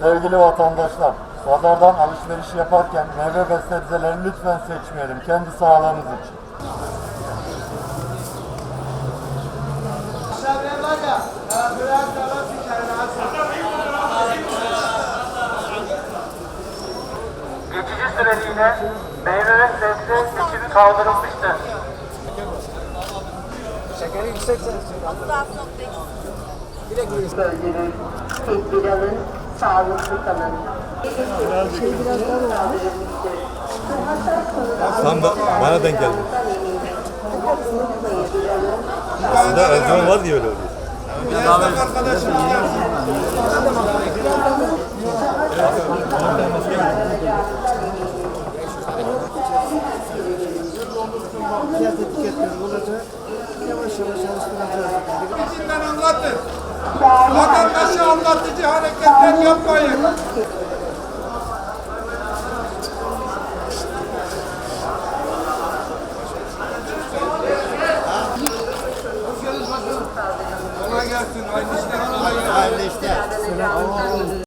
Sevgili vatandaşlar, pazardan alışveriş yaparken meyve ve sebzeleri lütfen seçmeyelim kendi sağlığımız için. Geçici süreliğine meyve ve sebze seçimi kaldırılmıştır. bölgünün tedbir alın, sağlıklı kalın. Tam da bana denk geldi. Aslında Erdoğan var diye öyle oluyor. Bizimden anlatın. Vatandaşı anlatıcı hareketler yapmayın. Kolay gelsin. Hayırlı işler. Kolay gelsin.